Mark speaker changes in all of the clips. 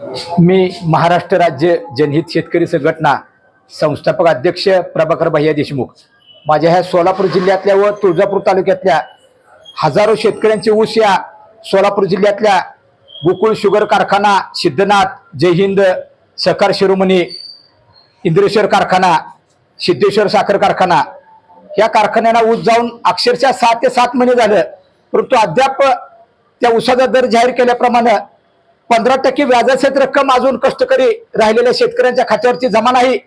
Speaker 1: मी महाराष्ट्र राज्य जनहित शेतकरी संघटना संस्थापक अध्यक्ष प्रभाकर भैया देशमुख. माझ्या ह्या सोलापूर जिल्ह्यातल्या व तुळजापूर तालुक्यातल्या हजारो शेतकऱ्यांचे ऊस या सोलापूर जिल्ह्यातल्या गोकुळ शुगर कारखाना सिद्धनाथ जय हिंद सहकार शिरोमणी इंद्रेश्वर कारखाना सिद्धेश्वर साखर कारखाना या कारखान्यांना ऊस जाऊन अक्षरशः सहा ते सात महिने झालं. परंतु अद्याप त्या ऊसाचा दर जाहीर केल्याप्रमाणे पंधरा टक्के व्याजासहित रक्कम अजून कष्टकरी राहिलेल्या शेतकऱ्यांच्या खात्यावरती जमा नाही.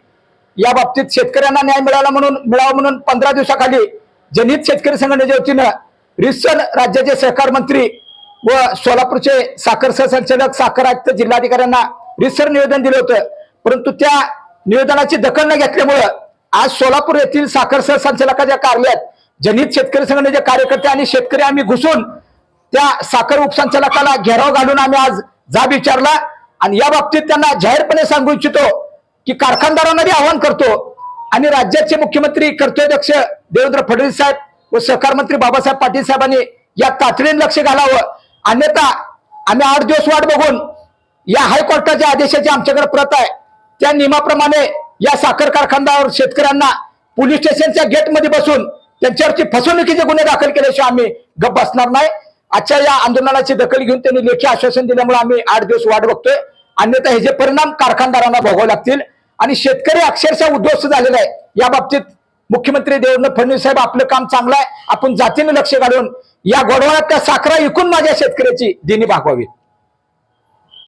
Speaker 1: या बाबतीत शेतकऱ्यांना न्याय मिळाला म्हणून मिळावा म्हणून पंधरा दिवसाखाली जनहित शेतकरी संघटनेच्या वतीनं रिसन राज्याचे सहकार मंत्री व सोलापूरचे साखर सहसंचालक साखर आयुक्त जिल्हाधिकाऱ्यांना रिसर निवेदन दिलं होतं. परंतु त्या निवेदनाची दखल न घेतल्यामुळं आज सोलापूर येथील साखर सहसंचालकाच्या कार्यालयात जनहित शेतकरी संघटनेचे कार्यकर्ते आणि शेतकरी आम्ही घुसून त्या साखर उपसंचालकाला घेराव घालून आम्ही आज जाब विचारला आणि या बाबतीत त्यांना जाहीरपणे सांगू इच्छितो की कारखानदारांनाही आवाहन करतो. आणि राज्याचे मुख्यमंत्री कर्तव्याध्यक्ष देवेंद्र फडणवीस साहेब व सहकार मंत्री बाबासाहेब पाटील साहेबांनी या तातडीने लक्ष घालावं. अन्यथा आम्ही आठ दिवस वाट बघून या हायकोर्टाच्या आदेशाची आमच्याकडे प्रत आहे. त्या नियमाप्रमाणे या साखर कारखानदार शेतकऱ्यांना पोलीस स्टेशनच्या गेटमध्ये बसून त्यांच्यावरची फसवणुकीचे गुन्हे दाखल केल्याशिवाय आम्ही गप्प बसणार नाही. आजच्या या आंदोलनाची दखल घेऊन त्यांनी लेखी आश्वासन दिल्यामुळे आम्ही आठ दिवस वाट बघतोय. अन्यथा हे जे परिणाम कारखानदारांना भोगावे लागतील आणि शेतकरी अक्षरशः उद्ध्वस्त झालेला आहे. या बाबतीत मुख्यमंत्री देवेंद्र फडणवीस साहेब आपलं काम चांगलं आहे. आपण जातीने लक्ष घालून या गोडवाळ्यात त्या साखरा विकून माझ्या शेतकऱ्याची दिनी भागवावी.